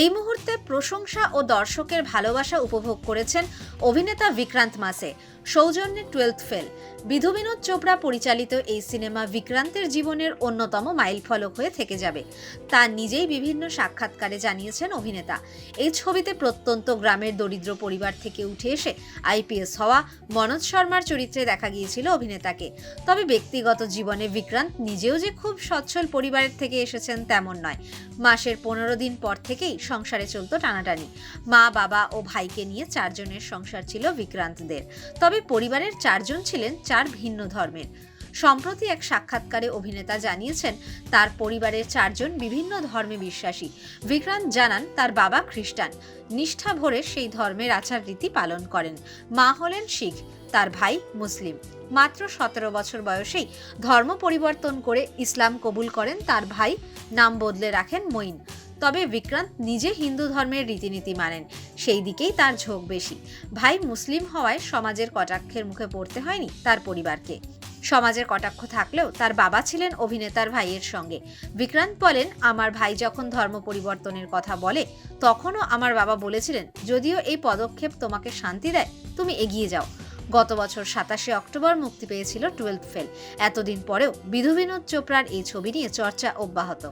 এই মুহূর্তে প্রশংসা ও দর্শকের ভালোবাসা উপভোগ করেছেন অভিনেতা বিক্রান্ত মাসে, সৌজন্যে টুয়েলথ ফেল। বিধু বিনোদ চোপড়া পরিচালিত এই সিনেমা বিক্রান্তের জীবনের অন্যতম মাইলফলক হয়ে থেকে যাবে। তা নিজেই বিভিন্ন সাক্ষাৎকারে জানিয়েছেন অভিনেতা। এই ছবিতে প্রত্যন্ত গ্রামের দরিদ্র পরিবার থেকে উঠে এসে আইপিএস হওয়া মনোজ শর্মার চরিত্রে দেখা গিয়েছিল অভিনেতাকে। তবে ব্যক্তিগত জীবনে বিক্রান্ত নিজেও যে খুব সচ্ছল পরিবারের থেকে এসেছেন তেমন নয়। মাসের পনেরো দিন পর থেকেই সংসারে চলতো টানাটানি। মা, বাবা ও ভাইকে নিয়ে চারজনের সংসার ছিল বিক্রান্তদের। তবে পরিবারের চারজন ছিলেন চার ভিন্ন ধর্মের। সম্প্রতি এক সাক্ষাৎকারে অভিনেতা জানিয়েছেন, তার পরিবারের চারজন বিভিন্ন ধর্মে বিশ্বাসী। বিক্রান্ত জানান, তার বাবা খ্রিস্টান। নিষ্ঠা ভরে সেই ধর্মের আচার রীতি পালন করেন। মা হলেন শিখ, তার ভাই মুসলিম। মাত্র সতেরো বছর বয়সেই ধর্ম পরিবর্তন করে ইসলাম কবুল করেন তার ভাই, নাম বদলে রাখেন মঈন। তবে বিক্রান্ত নিজে হিন্দু ধর্মের রীতিনীতি মানেন। সেই দিকেই তার ঝোঁক বেশি। ভাই মুসলিম হওয়ায় সমাজের কটাক্ষের মুখে পড়তে হয়নি তার পরিবারকে। সমাজের কটাক্ষ থাকলেও তার বাবা ছিলেন অভিনেতার ভাইয়ের সঙ্গে। বিক্রান্ত বলেন, আমার ভাই যখন ধর্ম পরিবর্তনের কথা বলে, তখনও আমার বাবা বলেছিলেন, যদিও এই পদক্ষেপ তোমাকে শান্তি দেয়, তুমি এগিয়ে যাও। গত বছর সাতাশে অক্টোবর মুক্তি পেয়েছিল টুয়েলভ ফেল। এতদিন পরেও বিধু বিনোদ চোপড়ার এই ছবি নিয়ে চর্চা অব্যাহত